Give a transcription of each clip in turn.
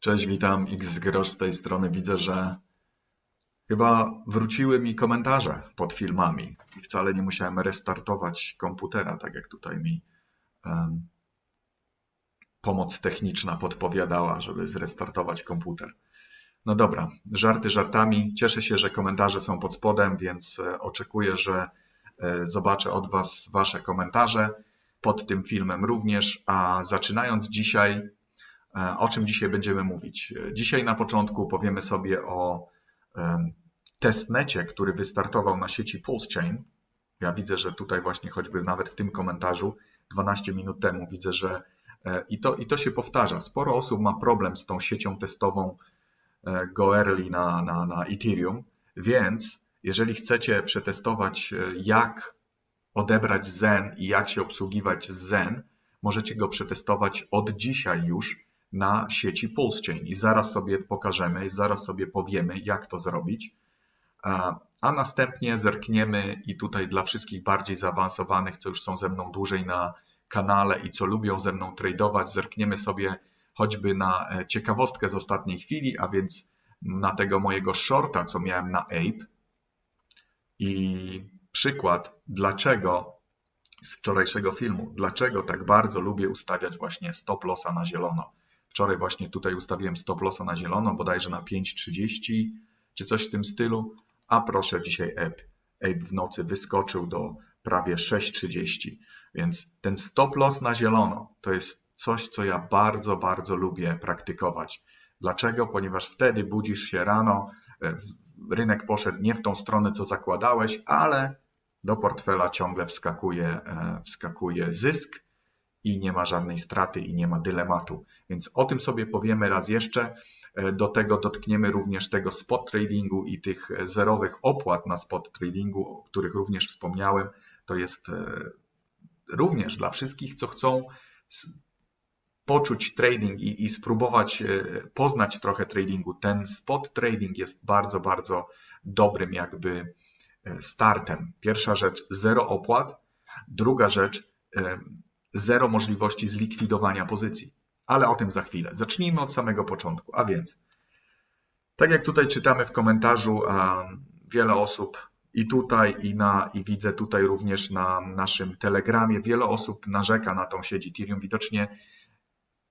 Cześć, witam. X Grosz z tej strony. Widzę, że chyba wróciły mi komentarze pod filmami i wcale nie musiałem restartować komputera, tak jak tutaj mi em, pomoc techniczna podpowiadała, żeby zrestartować komputer. No dobra, żarty żartami. Cieszę się, że komentarze są pod spodem, więc e, oczekuję, że e, zobaczę od Was Wasze komentarze pod tym filmem również. A zaczynając dzisiaj, o czym dzisiaj będziemy mówić? E, Dzisiaj na początku powiemy sobie o em, testnecie, który wystartował na sieci PulseChain. Ja widzę, że tutaj właśnie choćby nawet w tym komentarzu 12 minut temu widzę, że e, i to, i to się powtarza. Sporo osób ma problem z tą siecią testową e, Goerli na, na, na Ethereum, więc jeżeli chcecie przetestować, e, jak odebrać Zen i jak się obsługiwać z Zen, możecie go przetestować od dzisiaj już na sieci PulseChain i zaraz sobie pokażemy, zaraz sobie powiemy, jak to zrobić. A a następnie zerkniemy i tutaj dla wszystkich bardziej zaawansowanych, co już są ze mną dłużej na kanale i co lubią ze mną tradować, zerkniemy sobie choćby na e, ciekawostkę z ostatniej chwili, a więc na tego mojego shorta, co miałem na Ape i przykład, dlaczego z wczorajszego filmu, dlaczego tak bardzo lubię ustawiać właśnie stop lossa na zielono. Wczoraj właśnie tutaj ustawiłem stop lossa na zielono, bodajże na 5.30 czy coś w tym stylu, a proszę dzisiaj Ape, Ape w nocy wyskoczył do prawie 6.30, więc ten stop loss na zielono to jest coś, co ja bardzo, bardzo lubię praktykować. Dlaczego? Ponieważ wtedy budzisz się rano, e, rynek poszedł nie w tą stronę, co zakładałeś, ale do portfela ciągle wskakuje, e, wskakuje zysk i nie ma żadnej straty i nie ma dylematu. Więc o tym sobie powiemy raz jeszcze. E, Do tego dotkniemy również tego spot tradingu i tych e, zerowych opłat na spot tradingu, o których również wspomniałem. To jest e, również dla wszystkich, co chcą poczuć trading i, i spróbować poznać trochę tradingu. Ten spot trading jest bardzo, bardzo dobrym jakby startem. Pierwsza rzecz, zero opłat. Druga rzecz, zero możliwości zlikwidowania pozycji. Ale o tym za chwilę. Zacznijmy od samego początku. A więc, tak jak tutaj czytamy w komentarzu, wiele osób i tutaj, i, na, i widzę tutaj również na naszym telegramie, wiele osób narzeka na tą sieć Ethereum. Widocznie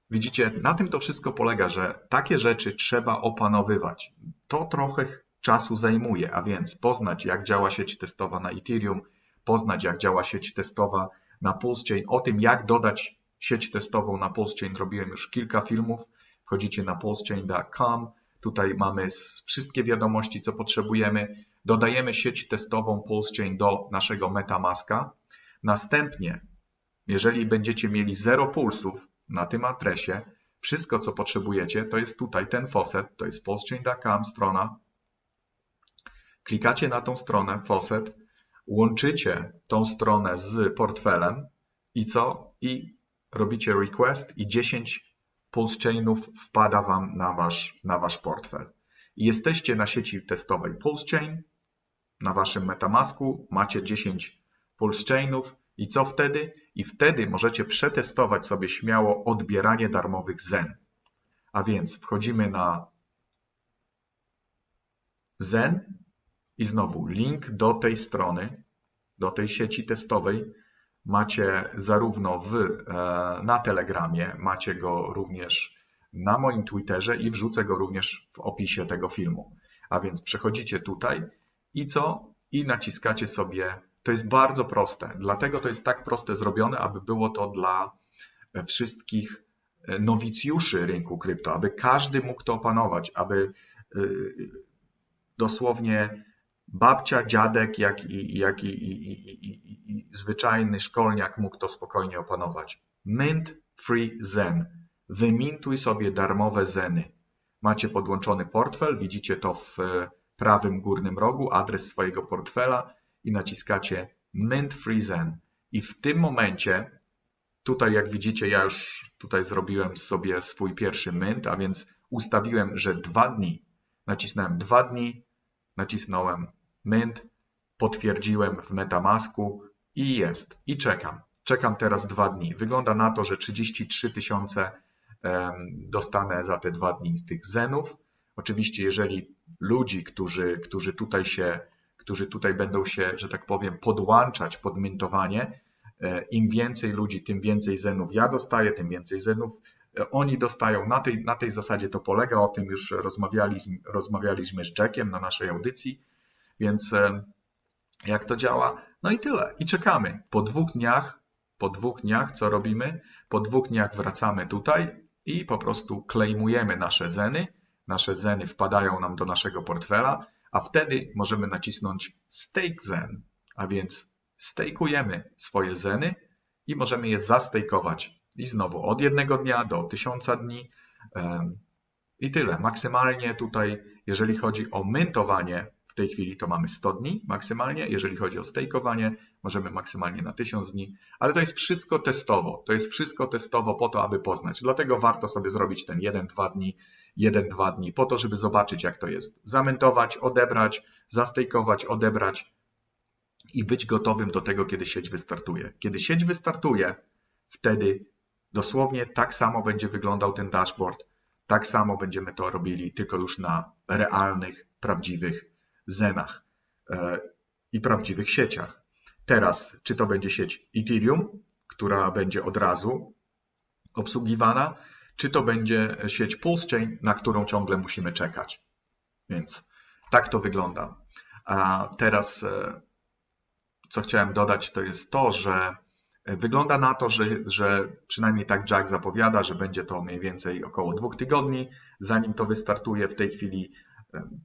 widzicie, na tym to wszystko polega, że takie rzeczy trzeba opanowywać. To trochę czasu zajmuje, a więc poznać, jak działa sieć testowa na Ethereum, poznać, jak działa sieć testowa na PulseChain. O tym, jak dodać sieć testową na PulseChain, robiłem już kilka filmów. Wchodzicie na pulsechain.com. Tutaj mamy wszystkie wiadomości, co potrzebujemy. Dodajemy sieć testową PulseChain do naszego MetaMaska. Następnie, jeżeli będziecie mieli zero pulsów na tym adresie, wszystko, co potrzebujecie, to jest tutaj ten faucet, to jest pulsechain.com strona. Klikacie na tą stronę, faucet, łączycie tą stronę z portfelem i co? I robicie request i 10 pulse chainów wpada Wam na Wasz, na wasz portfel. I jesteście na sieci testowej Pulse Chain, na Waszym Metamasku macie 10 pulse chainów i co wtedy? I wtedy możecie przetestować sobie śmiało odbieranie darmowych Zen. A więc wchodzimy na Zen i znowu link do tej strony, do tej sieci testowej macie zarówno w, e, na Telegramie, macie go również na moim Twitterze i wrzucę go również w opisie tego filmu. A więc przechodzicie tutaj i co? I naciskacie sobie. To jest bardzo proste. Dlatego to jest tak proste zrobione, aby było to dla e, wszystkich e, nowicjuszy rynku krypto, aby każdy mógł to opanować, aby dosłownie babcia, dziadek, jak i, jak i, i, i, i, i zwyczajny szkolniak mógł to spokojnie opanować. Mint Free Zen. Wymintuj sobie darmowe zeny. Macie podłączony portfel, widzicie to w e, prawym górnym rogu, adres swojego portfela i naciskacie Mint Free Zen. I w tym momencie, tutaj jak widzicie, ja już tutaj zrobiłem sobie swój pierwszy mint, a więc ustawiłem, że dwa dni. Nacisnąłem dwa dni, nacisnąłem Mint, potwierdziłem w Metamasku i jest. I czekam. Czekam teraz dwa dni. Wygląda na to, że 33 tysiące dostanę za te dwa dni z tych zenów. Oczywiście, jeżeli ludzi, którzy, którzy tutaj się, którzy tutaj będą się, że tak powiem, podłączać pod mintowanie, e, im więcej ludzi, tym więcej zenów ja dostaję, tym więcej zenów e, oni dostają. Na tej, na tej zasadzie to polega, o tym już rozmawialiśmy, rozmawialiśmy z Jackiem na naszej audycji, więc e, jak to działa? No i tyle. I czekamy. Po dwóch dniach, po dwóch dniach co robimy? Po dwóch dniach wracamy tutaj i po prostu klejmujemy nasze zeny. Nasze zeny wpadają nam do naszego portfela, a wtedy możemy nacisnąć Stake Zen, a więc stejkujemy swoje zeny i możemy je zastejkować. I znowu od jednego dnia do tysiąca dni. I tyle. Maksymalnie tutaj, jeżeli chodzi o mintowanie, w tej chwili to mamy 100 dni maksymalnie. Jeżeli chodzi o stejkowanie, możemy maksymalnie na 1000 dni, ale to jest wszystko testowo. To jest wszystko testowo po to, aby poznać. Dlatego warto sobie zrobić ten 1-2 dni, 1-2 dni, po to, żeby zobaczyć, jak to jest. Zamentować, odebrać, zastejkować, odebrać i być gotowym do tego, kiedy sieć wystartuje. Kiedy sieć wystartuje, wtedy dosłownie tak samo będzie wyglądał ten dashboard. Tak samo będziemy to robili, tylko już na realnych, prawdziwych zenach e, i prawdziwych sieciach. Teraz, czy to będzie sieć Ethereum, która będzie od razu obsługiwana, czy to będzie sieć Pulse Chain, na którą ciągle musimy czekać. Więc tak to wygląda. A teraz, e, co chciałem dodać, to jest to, że wygląda na to, że, że przynajmniej tak Jack zapowiada, że będzie to mniej więcej około dwóch tygodni, zanim to wystartuje. W tej chwili e,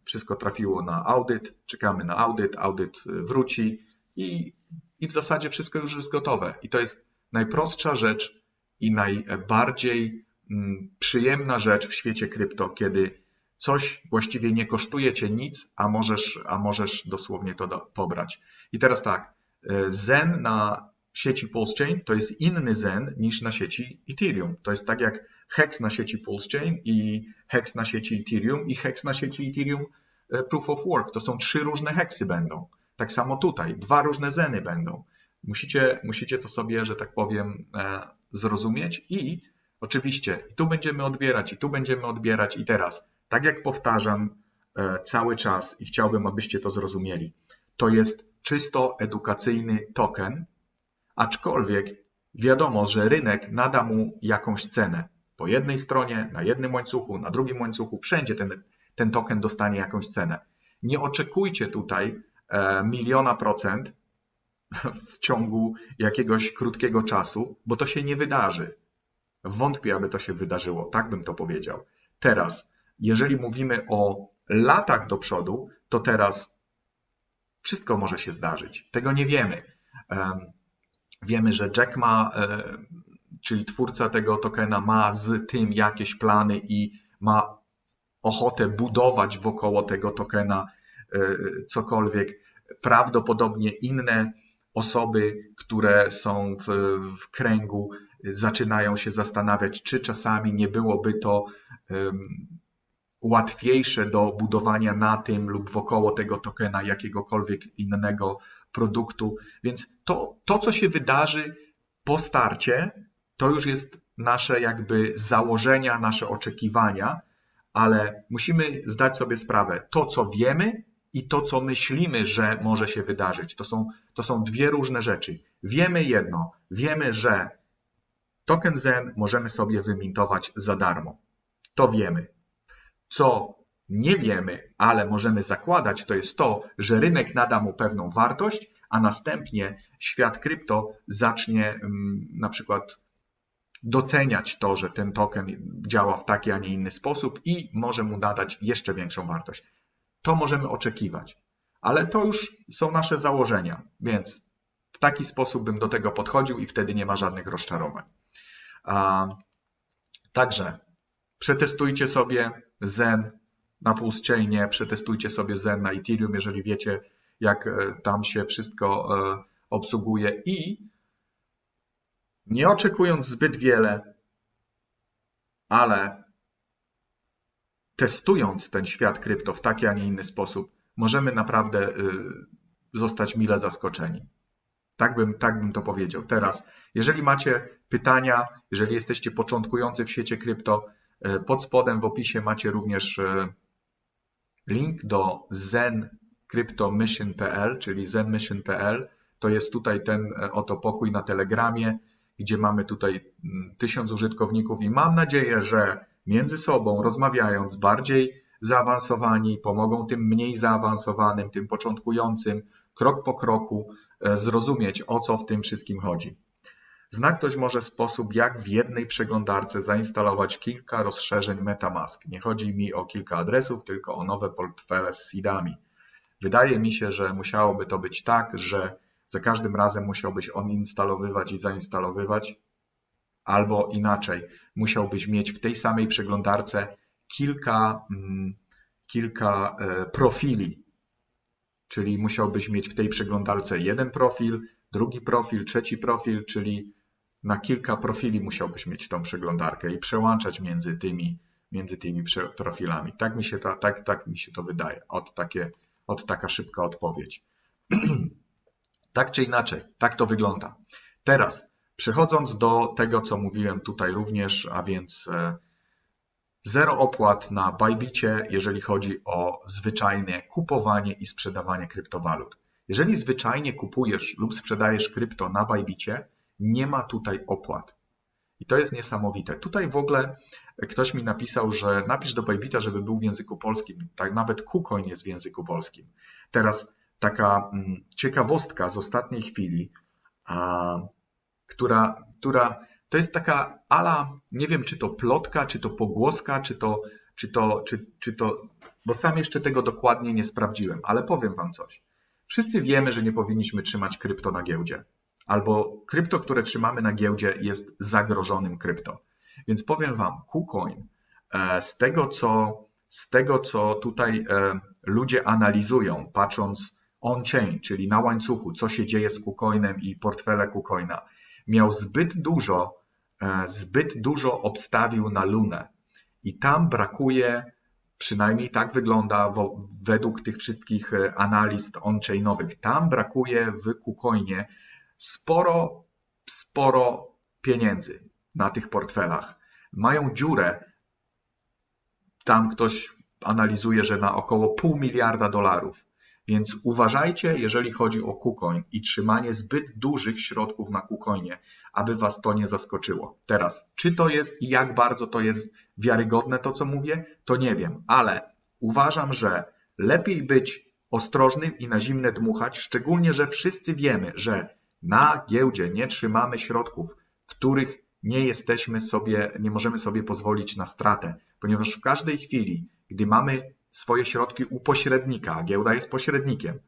wszystko trafiło na audyt, czekamy na audyt, audyt e, wróci i, i w zasadzie wszystko już jest gotowe. I to jest najprostsza rzecz i najbardziej mm, przyjemna rzecz w świecie krypto, kiedy coś właściwie nie kosztuje cię nic, a możesz, a możesz dosłownie to do, pobrać. I teraz tak, e, Zen na sieci Pulse Chain to jest inny Zen niż na sieci Ethereum. To jest tak jak Hex na sieci Pulse Chain i Hex na sieci Ethereum i Hex na sieci Ethereum e, Proof of Work. To są trzy różne heksy będą. Tak samo tutaj, dwa różne Zeny będą. Musicie, musicie to sobie, że tak powiem, e, zrozumieć i oczywiście i tu będziemy odbierać, i tu będziemy odbierać i teraz, tak jak powtarzam e, cały czas i chciałbym, abyście to zrozumieli, to jest czysto edukacyjny token, aczkolwiek wiadomo, że rynek nada mu jakąś cenę. Po jednej stronie, na jednym łańcuchu, na drugim łańcuchu, wszędzie ten, ten token dostanie jakąś cenę. Nie oczekujcie tutaj e, miliona procent w ciągu jakiegoś krótkiego czasu, bo to się nie wydarzy. Wątpię, aby to się wydarzyło, tak bym to powiedział. Teraz, jeżeli mówimy o latach do przodu, to teraz wszystko może się zdarzyć. Tego nie wiemy. Em, Wiemy, że Jack ma, e, czyli twórca tego tokena, ma z tym jakieś plany i ma ochotę budować wokoło tego tokena e, cokolwiek. Prawdopodobnie inne osoby, które są w, w kręgu, zaczynają się zastanawiać, czy czasami nie byłoby to łatwiejsze do budowania na tym lub wokoło tego tokena jakiegokolwiek innego produktu. Więc to, to co się wydarzy po starcie, to już jest nasze jakby założenia, nasze oczekiwania, ale musimy zdać sobie sprawę, to co wiemy i to co myślimy, że może się wydarzyć, to są, to są dwie różne rzeczy. Wiemy jedno, wiemy, że token Zen możemy sobie wymintować za darmo. To wiemy. Co nie wiemy, ale możemy zakładać, to jest to, że rynek nada mu pewną wartość, a następnie świat krypto zacznie mm, na przykład doceniać to, że ten token działa w taki, a nie inny sposób i może mu nadać jeszcze większą wartość. To możemy oczekiwać, ale to już są nasze założenia, więc w taki sposób bym do tego podchodził i wtedy nie ma żadnych rozczarowań. Także przetestujcie sobie Zen na Pulse przetestujcie sobie Zen na Ethereum, jeżeli wiecie, jak e, tam się wszystko e, obsługuje i nie oczekując zbyt wiele, ale testując ten świat krypto w taki, a nie inny sposób, możemy naprawdę y, zostać mile zaskoczeni. Tak bym, tak bym to powiedział. Teraz, jeżeli macie pytania, jeżeli jesteście początkujący w świecie krypto, e, pod spodem w opisie macie również e, link do zencryptomission.pl, czyli zenmission.pl. To jest tutaj ten e, oto pokój na Telegramie, gdzie mamy tutaj mm, tysiąc użytkowników i mam nadzieję, że między sobą rozmawiając bardziej zaawansowani pomogą tym mniej zaawansowanym, tym początkującym krok po kroku e, zrozumieć o co w tym wszystkim chodzi. Zna ktoś może sposób, jak w jednej przeglądarce zainstalować kilka rozszerzeń MetaMask. Nie chodzi mi o kilka adresów, tylko o nowe portfele z seedami. Wydaje mi się, że musiałoby to być tak, że za każdym razem musiałbyś on instalowywać i zainstalowywać, albo inaczej, musiałbyś mieć w tej samej przeglądarce kilka, mm, kilka e, profili. Czyli musiałbyś mieć w tej przeglądarce jeden profil, drugi profil, trzeci profil, czyli na kilka profili musiałbyś mieć tą przeglądarkę i przełączać między tymi, między tymi profilami. Tak mi się to, tak, tak mi się to wydaje. Od, takie, od taka szybka odpowiedź. tak czy inaczej, tak to wygląda. Teraz, przechodząc do tego, co mówiłem tutaj również, a więc e, zero opłat na Bybicie, jeżeli chodzi o zwyczajne kupowanie i sprzedawanie kryptowalut. Jeżeli zwyczajnie kupujesz lub sprzedajesz krypto na Bybicie, nie ma tutaj opłat. I to jest niesamowite. Tutaj w ogóle ktoś mi napisał, że napisz do Bybita, żeby był w języku polskim. Tak nawet KuCoin jest w języku polskim. Teraz taka mm, ciekawostka z ostatniej chwili, a, która, która to jest taka ala, nie wiem czy to plotka, czy to pogłoska, czy to, czy to, czy, czy to, bo sam jeszcze tego dokładnie nie sprawdziłem, ale powiem Wam coś. Wszyscy wiemy, że nie powinniśmy trzymać krypto na giełdzie albo krypto, które trzymamy na giełdzie jest zagrożonym krypto. Więc powiem Wam, KuCoin, e, z tego co, z tego, co tutaj e, ludzie analizują, patrząc on-chain, czyli na łańcuchu, co się dzieje z KuCoinem i portfele KuCoina, miał zbyt dużo, e, zbyt dużo obstawił na Lunę. I tam brakuje, przynajmniej tak wygląda według tych wszystkich analiz on-chainowych, tam brakuje w KuCoinie sporo, sporo pieniędzy na tych portfelach. Mają dziurę. Tam ktoś analizuje, że na około pół miliarda dolarów. Więc uważajcie, jeżeli chodzi o KuCoin i trzymanie zbyt dużych środków na KuCoinie, aby Was to nie zaskoczyło. Teraz, czy to jest i jak bardzo to jest wiarygodne to, co mówię, to nie wiem, ale uważam, że lepiej być ostrożnym i na zimne dmuchać, szczególnie, że wszyscy wiemy, że na giełdzie nie trzymamy środków, których nie jesteśmy sobie, nie możemy sobie pozwolić na stratę, ponieważ w każdej chwili, gdy mamy swoje środki u pośrednika, a giełda jest pośrednikiem,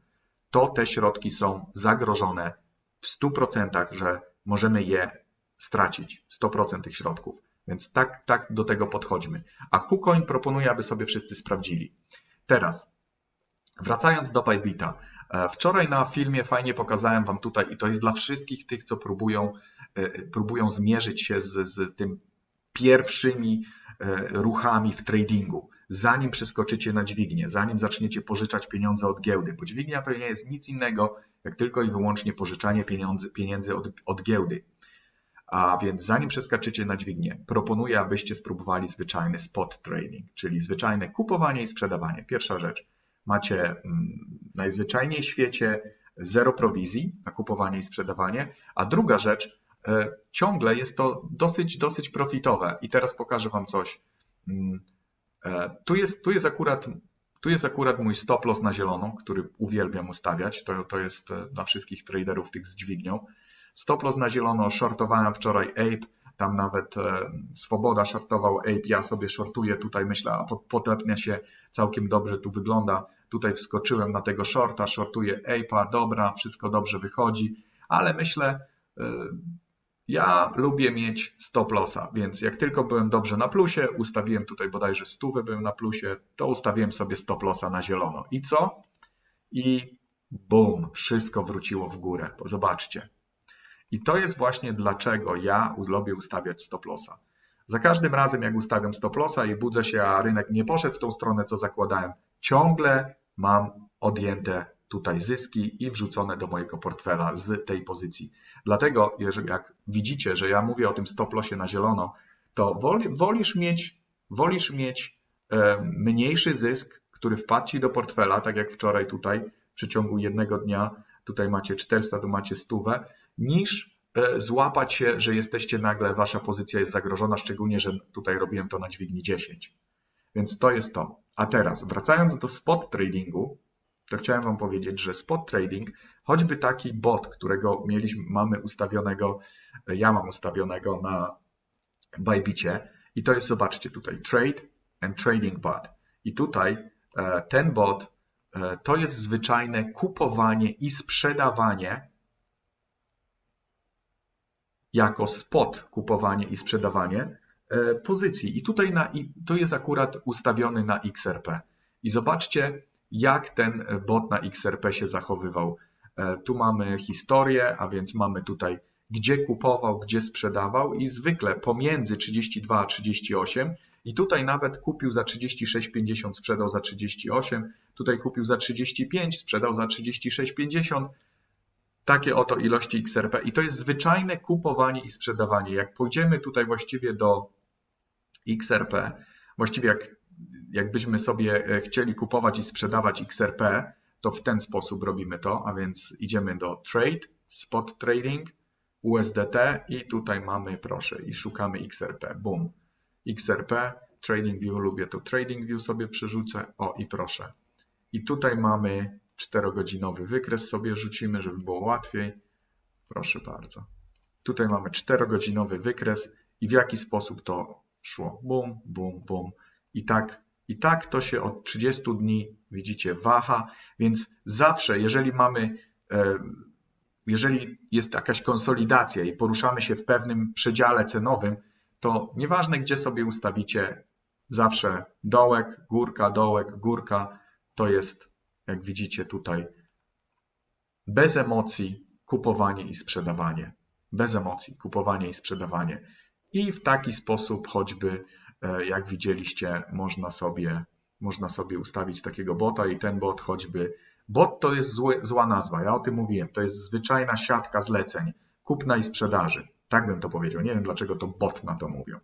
to te środki są zagrożone w 100%, że możemy je stracić, 100% tych środków. Więc tak, tak do tego podchodźmy. A KuCoin proponuje, aby sobie wszyscy sprawdzili. Teraz, wracając do Bybita, wczoraj na filmie fajnie pokazałem Wam tutaj, i to jest dla wszystkich tych, co próbują, e, próbują zmierzyć się z, z tym pierwszymi e, ruchami w tradingu, zanim przeskoczycie na dźwignię, zanim zaczniecie pożyczać pieniądze od giełdy, bo dźwignia to nie jest nic innego, jak tylko i wyłącznie pożyczanie pieniędzy, pieniędzy od, od giełdy. A więc zanim przeskoczycie na dźwignię, proponuję, abyście spróbowali zwyczajny spot trading, czyli zwyczajne kupowanie i sprzedawanie. Pierwsza rzecz macie mm, najzwyczajniej w świecie zero prowizji na kupowanie i sprzedawanie, a druga rzecz, e, ciągle jest to dosyć, dosyć profitowe. I teraz pokażę Wam coś. Mm, e, tu jest, tu jest akurat tu jest akurat mój stop loss na zieloną, który uwielbiam ustawiać. To, to jest e, dla wszystkich traderów tych z dźwignią. Stop loss na zielono, shortowałem wczoraj Ape, tam nawet Swoboda shortował Ape, ja sobie shortuję tutaj, myślę, a potepnia się całkiem dobrze, tu wygląda. Tutaj wskoczyłem na tego shorta, shortuję Ape'a, dobra, wszystko dobrze wychodzi, ale myślę, y, ja lubię mieć stop lossa, więc jak tylko byłem dobrze na plusie, ustawiłem tutaj bodajże stówę byłem na plusie, to ustawiłem sobie stop lossa na zielono. I co? I bum, wszystko wróciło w górę. Zobaczcie. I to jest właśnie dlaczego ja lubię ustawiać stop lossa. Za każdym razem, jak ustawiam stop lossa i budzę się, a rynek nie poszedł w tą stronę, co zakładałem, ciągle mam odjęte tutaj zyski i wrzucone do mojego portfela z tej pozycji. Dlatego, jak widzicie, że ja mówię o tym stop lossie na zielono, to woli, wolisz mieć, wolisz mieć e, mniejszy zysk, który wpadł ci do portfela, tak jak wczoraj tutaj, w przeciągu jednego dnia, tutaj macie 400, tu macie 100, niż e, złapać się, że jesteście nagle, wasza pozycja jest zagrożona, szczególnie, że tutaj robiłem to na dźwigni 10. Więc to jest to. A teraz, wracając do spot tradingu, to chciałem Wam powiedzieć, że spot trading, choćby taki bot, którego mieliśmy, mamy ustawionego, ja mam ustawionego na Bybicie i to jest, zobaczcie tutaj, trade and trading bot. I tutaj e, ten bot e, to jest zwyczajne kupowanie i sprzedawanie jako spot kupowanie i sprzedawanie e, pozycji. I tutaj na, i to jest akurat ustawiony na XRP. I zobaczcie, jak ten bot na XRP się zachowywał. E, tu mamy historię, a więc mamy tutaj gdzie kupował, gdzie sprzedawał i zwykle pomiędzy 32 a 38 i tutaj nawet kupił za 36,50, sprzedał za 38, tutaj kupił za 35, sprzedał za 36,50. Takie oto ilości XRP i to jest zwyczajne kupowanie i sprzedawanie. Jak pójdziemy tutaj właściwie do XRP, właściwie jak jakbyśmy sobie e, chcieli kupować i sprzedawać XRP, to w ten sposób robimy to, a więc idziemy do Trade, Spot Trading, USDT i tutaj mamy, proszę, i szukamy XRP. Boom. XRP, Trading View, lubię to Trading View sobie przerzucę. O i proszę. I tutaj mamy 4-godzinowy wykres sobie rzucimy, żeby było łatwiej. Proszę bardzo. Tutaj mamy 4-godzinowy wykres i w jaki sposób to szło. Bum, bum, bum. I tak, I tak to się od 30 dni, widzicie, waha, więc zawsze, jeżeli mamy, e, jeżeli jest jakaś konsolidacja i poruszamy się w pewnym przedziale cenowym, to nieważne gdzie sobie ustawicie, zawsze dołek, górka, dołek, górka, to jest, jak widzicie tutaj, bez emocji kupowanie i sprzedawanie. Bez emocji kupowanie i sprzedawanie. I w taki sposób choćby E, jak widzieliście, można sobie, można sobie ustawić takiego bota i ten bot choćby. Bot to jest zły, zła nazwa, ja o tym mówiłem. To jest zwyczajna siatka zleceń, kupna i sprzedaży. Tak bym to powiedział. Nie wiem dlaczego to bot na to mówią.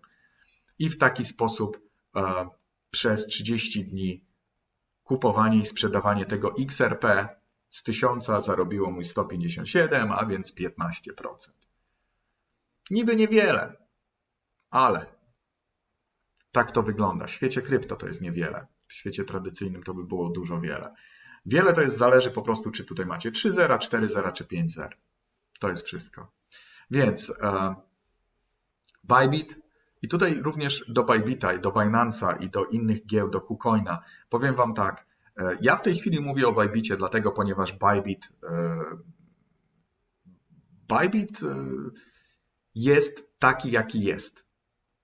I w taki sposób e, przez 30 dni kupowanie i sprzedawanie tego XRP z 1000 zarobiło mój 157, a więc 15%. Niby niewiele, ale tak to wygląda. W świecie krypto to jest niewiele. W świecie tradycyjnym to by było dużo wiele. Wiele to jest zależy po prostu, czy tutaj macie 3 zera, 4 zera, czy 5 zer. To jest wszystko. Więc e, Bybit i tutaj również do Bybita do Binance'a i do innych giełd, do KuCoina. Powiem Wam tak, e, ja w tej chwili mówię o Bybicie, dlatego ponieważ Bybit e, Bybit e, jest taki, jaki jest.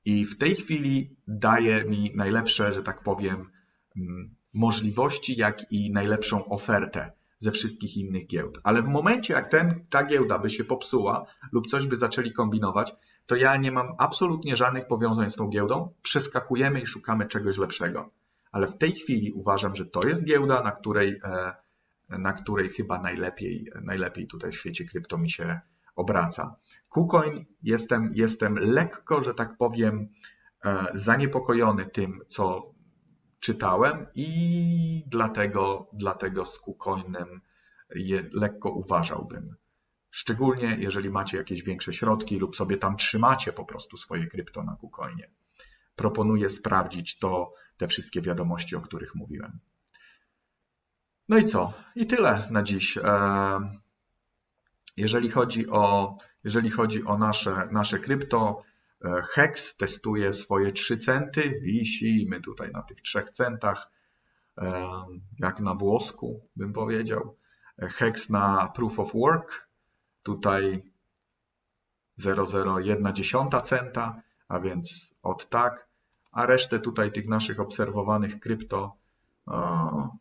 I w tej chwili daje mi najlepsze, że tak powiem, mm, możliwości, jak i najlepszą ofertę ze wszystkich innych giełd. Ale w momencie, jak ten, ta giełda by się popsuła lub coś by zaczęli kombinować, to ja nie mam absolutnie żadnych powiązań z tą giełdą. Przeskakujemy i szukamy czegoś lepszego. Ale w tej chwili uważam, że to jest giełda, na której, e, na której chyba najlepiej, najlepiej tutaj w świecie krypto mi się obraca. KuCoin jestem, jestem lekko, że tak powiem, e, zaniepokojony tym, co czytałem i dlatego, dlatego z KuCoinem je lekko uważałbym. Szczególnie jeżeli macie jakieś większe środki lub sobie tam trzymacie po prostu swoje krypto na KuCoinie. Proponuję sprawdzić to, te wszystkie wiadomości, o których mówiłem. No i co? I tyle na dziś. E, jeżeli chodzi o, jeżeli chodzi o nasze, nasze krypto, e, Hex testuje swoje 3 centy, my tutaj na tych 3 centach, e, jak na włosku bym powiedział. Hex na Proof of Work, tutaj 0,01 centa, a więc od tak, a resztę tutaj tych naszych obserwowanych krypto, o,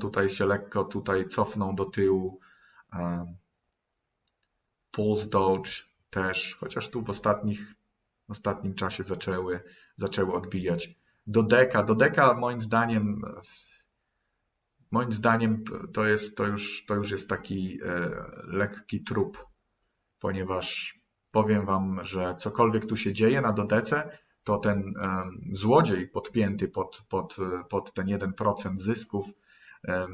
tutaj się lekko tutaj cofnął do tyłu, Pulse Doge też, chociaż tu w ostatnich, w ostatnim czasie zaczęły, zaczęły odbijać. Do deka, do deka moim zdaniem moim zdaniem to, jest, to, już, to już jest taki e, lekki trup, ponieważ powiem Wam, że cokolwiek tu się dzieje na dodece, to ten e, złodziej podpięty pod, pod, pod ten 1% zysków e,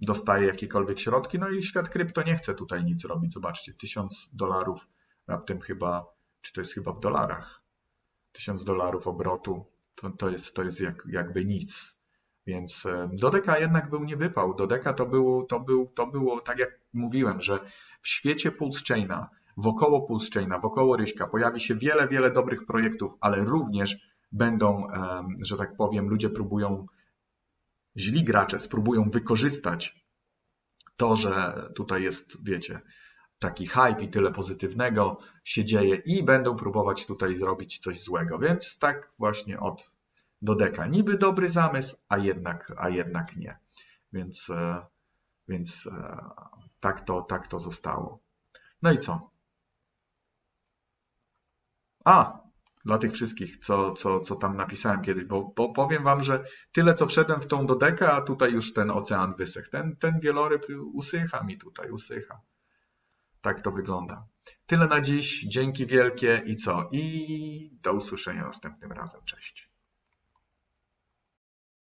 dostaje jakiekolwiek środki, no i świat krypto nie chce tutaj nic robić. Zobaczcie, 1000 dolarów raptem chyba, czy to jest chyba w dolarach, 1000 dolarów obrotu, to, to jest, to jest jak, jakby nic. Więc e, Dodeka jednak był nie wypał. Dodeka to, był, to, był, to było, tak jak mówiłem, że w świecie Pulse Chaina, wokoło Pulse Chaina, wokoło Ryśka pojawi się wiele, wiele dobrych projektów, ale również będą, że tak powiem, ludzie próbują, źli gracze spróbują wykorzystać to, że tutaj jest, wiecie, taki hype i tyle pozytywnego się dzieje i będą próbować tutaj zrobić coś złego. Więc tak właśnie od do deka. Niby dobry zamysł, a jednak, a jednak nie. Więc, e, więc e, tak, to, tak to zostało. No i co? A, dla tych wszystkich, co, co, co tam napisałem kiedyś, bo, bo powiem wam, że tyle co wszedłem w tą dodekę, a tutaj już ten ocean wysechł. Ten, ten wieloryb usycha mi tutaj, usycha. Tak to wygląda. Tyle na dziś. Dzięki wielkie i co? I do usłyszenia następnym razem. Cześć.